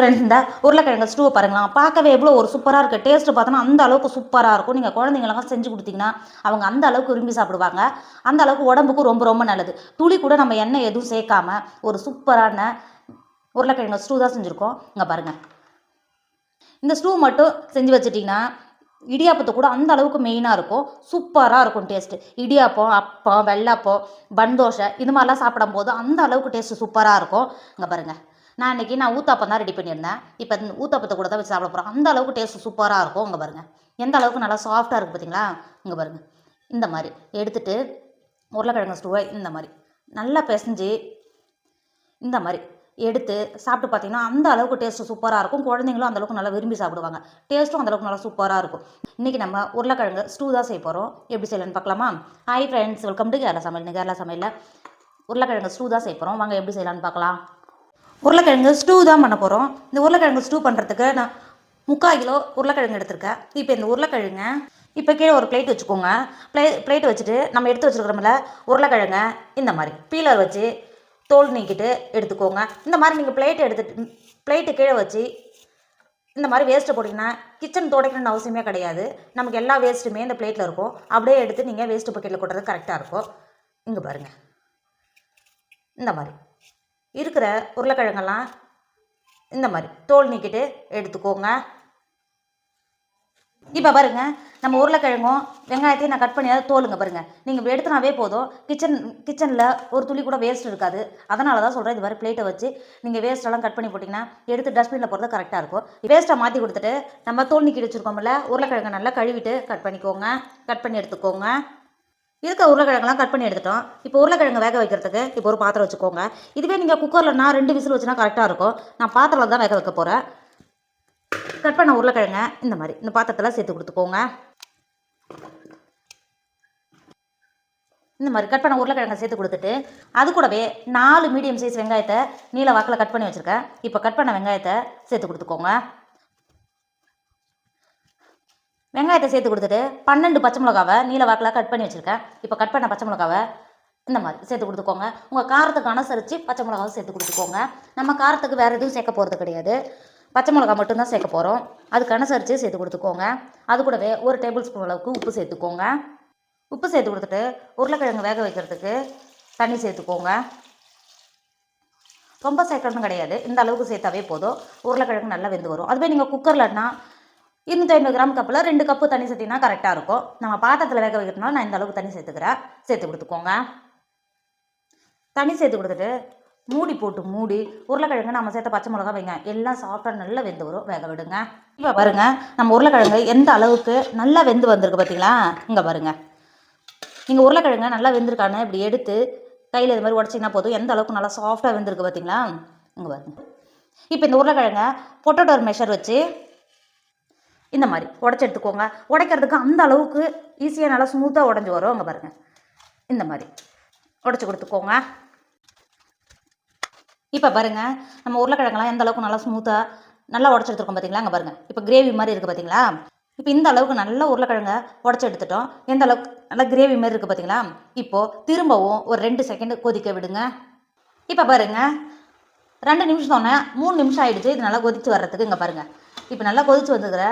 Friends இந்த உருளைக்கிழங்கு ஸ்டூவை பாருங்களா பார்க்கவே எவ்வளோ ஒரு சூப்பராக இருக்குது டேஸ்ட்டு பார்த்தோன்னா அந்த அளவுக்கு சூப்பராக இருக்கும். நீங்கள் குழந்தைங்களுக்கும் செஞ்சு கொடுத்தீங்கன்னா அவங்க அந்த அளவுக்கு விரும்பி சாப்பிடுவாங்க. அந்த அளவுக்கு உடம்புக்கும் ரொம்ப ரொம்ப நல்லது. துளி கூட நம்ம எண்ணெய் எதுவும் சேர்க்காம ஒரு சூப்பரான உருளைக்கிழங்கு ஸ்டூ தான் செஞ்சுருக்கோம். இங்கே பாருங்கள் இந்த ஸ்டூ மட்டும் செஞ்சு வச்சுட்டிங்கன்னா இடியாப்பத்தை கூட அந்த அளவுக்கு மெயினாக இருக்கும். சூப்பராக இருக்கும் டேஸ்ட்டு இடியாப்பம் அப்பம் வெள்ளாப்பம் பன் தோசை இது மாதிரிலாம் சாப்பிடும்போது அந்த அளவுக்கு டேஸ்ட்டு சூப்பராக இருக்கும். இங்கே பாருங்கள் நான் இன்றைக்கி நான் ஊத்தாப்பம் தான் ரெடி பண்ணியிருந்தேன். இப்போ ஊத்தாப்பத்தை கூட தான் வச்சு சாப்பிட போகிறோம் அந்த அளவுக்கு டேஸ்ட்டு சூப்பராக இருக்கும் இங்கே பாருங்கள் எந்த அளவுக்கு நல்லா சாஃப்டாக இருக்குது பார்த்தீங்களா இங்கே பாருங்கள் இந்த மாதிரி எடுத்துகிட்டு உருளைக்கிழங்கு ஸ்டூவை இந்த மாதிரி நல்லா பிசைஞ்சு இந்த மாதிரி எடுத்து சாப்பிட்டு பார்த்தீங்கன்னா அந்த அளவுக்கு டேஸ்ட்டு சூப்பராக இருக்கும். குழந்தைங்களும் அந்த அளவுக்கு நல்லா விரும்பி சாப்பிடுவாங்க. டேஸ்ட்டும் அந்தளவுக்கு நல்லா சூப்பராக இருக்கும். இன்றைக்கி நம்ம உருளைக்கிழங்கு ஸ்டூ தான் செய்ய போகிறோம் எப்படி செய்யலான்னு பார்க்கலாமா? Hi friends welcome to Kerala சமையல். கேரளா சமையலில் உருளைக்கிழங்கு ஸ்டூ தான் செய்ய போகிறோம் வாங்க எப்படி செய்யலாம்னு பார்க்கலாம். உருளைக்கிழங்கு ஸ்டூ தான் பண்ண போகிறோம் இந்த உருளைக்கிழங்கு ஸ்டூ பண்ணுறதுக்கு நான் முக்கால் கிலோ உருளைக்கிழங்கு எடுத்திருக்கேன். இப்போ இந்த உருளைக்கிழங்க இப்போ கீழே ஒரு பிளேட் வச்சுக்கோங்க. ப்ளே பிளேட் வச்சுட்டு நம்ம எடுத்து வச்சுருக்கிறோம்ல உருளைக்கிழங்க இந்த மாதிரி. பீலர் வச்சு தோல் நீக்கிட்டு எடுத்துக்கோங்க. இந்த மாதிரி நீங்கள் பிளேட் எடுத்துட்டு பிளேட்டு கீழே வச்சு இந்த மாதிரி வேஸ்ட்டை போட்டிங்கன்னா கிச்சன் துடைக்கணும்னு அவசியமே கிடையாது. நமக்கு எல்லா வேஸ்ட்டுமே இந்த பிளேட்டில் இருக்கும். அப்படியே எடுத்து நீங்கள் வேஸ்ட்டு பக்கெட்டில் கொட்டுறது கரெக்டாக இருக்கும். இங்கே பாருங்கள் இந்த மாதிரி. இருக்கிற உருளைக்கிழங்கெல்லாம் இந்த மாதிரி தோல் நீக்கிட்டு எடுத்துக்கோங்க. இப்போ பாருங்க நம்ம உருளைக்கிழங்கும் வெங்காயத்தையும் நான் கட் பண்ணி தோலுங்க பாருங்கள் நீங்கள் இப்படி எடுத்துனாவே போதும். கிச்சன் கிச்சனில் ஒரு துளி கூட வேஸ்ட் இருக்காது. அதனால தான் சொல்கிறேன் இது மாதிரி பிளேட்டை வச்சு நீங்கள் வேஸ்ட்டெல்லாம் கட் பண்ணி போட்டிங்கன்னா எடுத்து டஸ்ட்பினில் போகிறது கரெக்டாக இருக்கும். வேஸ்ட்டை மாற்றி கொடுத்துட்டு நம்ம தோல் நீக்கி வச்சுருக்கோம்ல உருளைக்கிழங்கை நல்லா கழுவிட்டு கட் பண்ணிக்கோங்க. கட் பண்ணி எடுத்துக்கோங்க. இருக்க உருளைக்கிழங்கெல்லாம் கட் பண்ணி எடுத்துட்டோம். இப்போ உருளைக்கிழங்கு வேக வைக்கிறதுக்கு இப்போ ஒரு பாத்திரம் வச்சுக்கோங்க. இதுவே நீங்கள் குக்கரில் நான் ரெண்டு விசில் வச்சுனா கரெக்டாக இருக்கும். நான் பாத்திரத்தில் தான் வேக வைக்க போகிறேன் கட் பண்ண உருளைக்கிழங்க இந்த மாதிரி. இந்த பாத்திரத்தில் சேர்த்து கொடுத்துக்கோங்க. இந்த மாதிரி கட் பண்ண உருளைக்கிழங்க சேர்த்து கொடுத்துட்டு அது கூடவே நாலு மீடியம் சைஸ் வெங்காயத்தை நீல வாக்கில் கட் பண்ணி வச்சுருக்கேன். இப்போ கட் பண்ண வெங்காயத்தை சேர்த்து கொடுத்துக்கோங்க. வெங்காயத்தை சேர்த்து கொடுத்துட்டு பன்னெண்டு பச்சை மிளகாவை நீல வாக்கில் கட் பண்ணி வச்சுருக்கேன். இப்போ கட் பண்ண பச்சை மிளகாவை இந்த மாதிரி சேர்த்து கொடுத்துக்கோங்க. உங்கள் காரத்துக்கு அனுசரித்து பச்சை மிளகாவை சேர்த்து கொடுத்துக்கோங்க. நம்ம காரத்துக்கு வேறு எதுவும் சேர்க்க போகிறது கிடையாது. பச்சை மிளகா மட்டும்தான் சேர்க்க போகிறோம் அதுக்கு அனுசரித்து சேர்த்து கொடுத்துக்கோங்க. அது கூடவே ஒரு டேபிள் ஸ்பூன் அளவுக்கு உப்பு சேர்த்துக்கோங்க. உப்பு சேர்த்து கொடுத்துட்டு உருளைக்கிழங்கு வேக வைக்கிறதுக்கு தண்ணி சேர்த்துக்கோங்க. ரொம்ப சேர்க்கணும் கிடையாது. இந்த அளவுக்கு சேர்த்தாவே போதும். உருளைக்கிழங்கு நல்லா வெந்து வரும். அதுவே நீங்கள் குக்கர்லன்னா இருநூத்தி ஐம்பது கிராம் கப்பில் ரெண்டு கப்பு தண்ணி சேர்த்திங்கன்னா கரெக்டாக இருக்கும். நம்ம பாத்திரத்தில் வேக வைக்கிறதுனால நான் இந்த அளவுக்கு தண்ணி சேர்த்துக்கிறேன். சேர்த்து கொடுத்துக்கோங்க. தண்ணி சேர்த்து கொடுத்துட்டு மூடி போட்டு மூடி உருளைக்கிழங்கு நம்ம சேர்த்த பச்சை மிளகா வைங்க. எல்லாம் சாஃப்டாக நல்லா வெந்து வரும். வேக விடுங்க. இப்போ பாருங்க நம்ம உருளைக்கிழங்கு எந்த அளவுக்கு நல்லா வெந்து வந்திருக்கு பார்த்தீங்களா இங்கே பாருங்க. நீங்கள் உருளைக்கிழங்கு நல்லா வெந்திருக்கான்னு இப்படி எடுத்து கையில் இது மாதிரி உடச்சிங்கன்னா போதும். எந்த அளவுக்கு நல்லா சாஃப்டாக வெந்திருக்கு பார்த்தீங்களா இங்கே பாருங்க. இப்போ இந்த உருளைக்கிழங்க பொட்டோட்டோ மெஷர் வச்சு இந்த மாதிரி உடச்சி எடுத்துக்கோங்க. உடைக்கிறதுக்கு அந்த அளவுக்கு ஈஸியாக நல்லா ஸ்மூத்தாக உடஞ்சி வரும் அங்கே பாருங்கள் இந்த மாதிரி உடச்சி கொடுத்துக்கோங்க. இப்போ பாருங்கள் நம்ம உருளைக்கிழங்கெல்லாம் எந்த அளவுக்கு நல்லா ஸ்மூத்தாக நல்லா உடச்சி எடுத்துருக்கோம் பார்த்தீங்களா அங்கே பாருங்கள் இப்போ கிரேவி மாதிரி இருக்குது பார்த்தீங்களா இப்போ இந்த அளவுக்கு நல்ல உருளைக்கிழங்க உடச்சி எடுத்துட்டோம். எந்த அளவுக்கு நல்லா கிரேவி மாதிரி இருக்குது பார்த்தீங்களா இப்போது திரும்பவும் ஒரு ரெண்டு செகண்ட் கொதிக்க விடுங்க. இப்போ பாருங்கள் ரெண்டு நிமிஷம் தோணே மூணு நிமிஷம் ஆகிடுச்சு இது நல்லா கொதித்து வர்றதுக்கு இங்கே பாருங்கள் இப்போ நல்லா கொதிச்சு வந்துக்கிற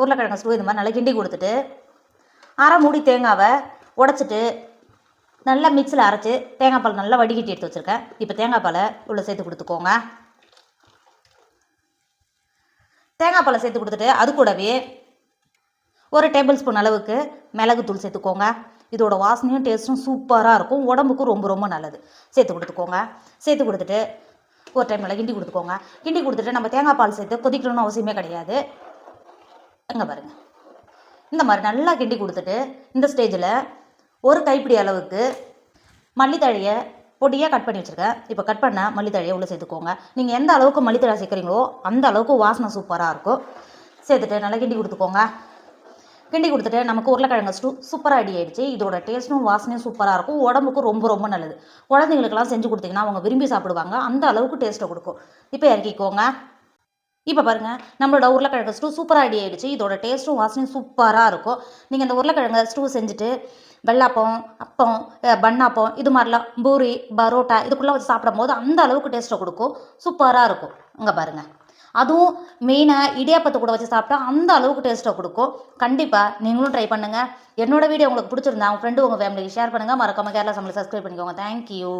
உருளைக்கிழங்கு ஸ்டூ இந்த மாதிரி நல்லா கிண்டி கொடுத்துட்டு அரை மூடி தேங்காவை உடச்சிட்டு நல்லா மிக்ஸில் அரைச்சி தேங்காய் பால் நல்லா வடிகட்டி எடுத்து வச்சுருக்கேன். இப்போ தேங்காய் பாலை உள்ளே சேர்த்து கொடுத்துக்கோங்க. தேங்காய் பாலை சேர்த்து கொடுத்துட்டு அது கூடவே ஒரு டேபிள் ஸ்பூன் அளவுக்கு மிளகுத்தூள் சேர்த்துக்கோங்க. இதோட வாசனையும் டேஸ்ட்டும் சூப்பராக இருக்கும். உடம்புக்கும் ரொம்ப ரொம்ப நல்லது. சேர்த்து கொடுத்துக்கோங்க. சேர்த்து கொடுத்துட்டு ஒரு டைம் நல்லா கிண்டி கொடுத்துக்கோங்க. கிண்டி கொடுத்துட்டு நம்ம தேங்காய் பால் சேர்த்து கொதிக்கணும்னு அவசியமே கிடையாது. அங்கே பாருங்கள் இந்த மாதிரி நல்லா கிண்டி கொடுத்துட்டு இந்த ஸ்டேஜில் ஒரு கைப்பிடி அளவுக்கு மல்லித்தழையை பொடியாக கட் பண்ணி வச்சுருக்கேன். இப்போ கட் பண்ண மல்லித்தழையை உள்ளே சேர்த்துக்கோங்க. நீங்கள் எந்த அளவுக்கு மல்லித்தழை சேர்க்குறீங்களோ அந்த அளவுக்கு வாசனை சூப்பராக இருக்கும். சேர்த்துட்டு நல்லா கிண்டி கொடுத்துக்கோங்க. கிண்டி கொடுத்துட்டு நமக்கு உருளைக்கிழங்கு ஸ்டூ சூப்பராக ரெடி ஆகிடுச்சு இதோட டேஸ்ட்டும் வாசனையும் சூப்பராக இருக்கும். உடம்புக்கும் ரொம்ப ரொம்ப நல்லது. குழந்தைங்களுக்கெல்லாம் செஞ்சு கொடுத்தீங்கன்னா அவங்க விரும்பி சாப்பிடுவாங்க. அந்த அளவுக்கு டேஸ்ட்டை கொடுக்கும். இப்போ இறக்கிக்கோங்க. இப்போ பாருங்கள் நம்மளோட உருளைக்கிழங்கு ஸ்டூ சூப்பராக ரெடி ஆகிடுச்சு இதோட டேஸ்ட்டும் வாசனையும் சூப்பராக இருக்கும். நீங்கள் இந்த உருளைக்கிழங்கு ஸ்டூ செஞ்சுட்டு வெள்ளாப்பம் அப்பம் பண்ணாப்பம் பன்னாப்பம் இது மாதிரிலாம் பூரி பரோட்டா இதுக்குள்ளே வச்சு சாப்பிடும்போது அந்த அளவுக்கு டேஸ்ட்டை கொடுக்கும். சூப்பராக இருக்கும். இங்கே பாருங்கள் அதுவும் மெயினாக இடியாப்பத்தை கூட வச்சு சாப்பிட்டா அந்த அளவுக்கு டேஸ்ட்டை கொடுக்கும். கண்டிப்பாக நீங்களும் ட்ரை பண்ணுங்கள் என்னோட வீடியோ உங்களுக்கு பிடிச்சிருந்தா உங்கள் ஃப்ரெண்டு உங்கள் ஃபேமிலிக்கு ஷேர் பண்ணுங்கள் மறக்காம கேரளா சமையல் சப்ஸ்கிரைப் பண்ணிக்கோங்க. தேங்க்யூ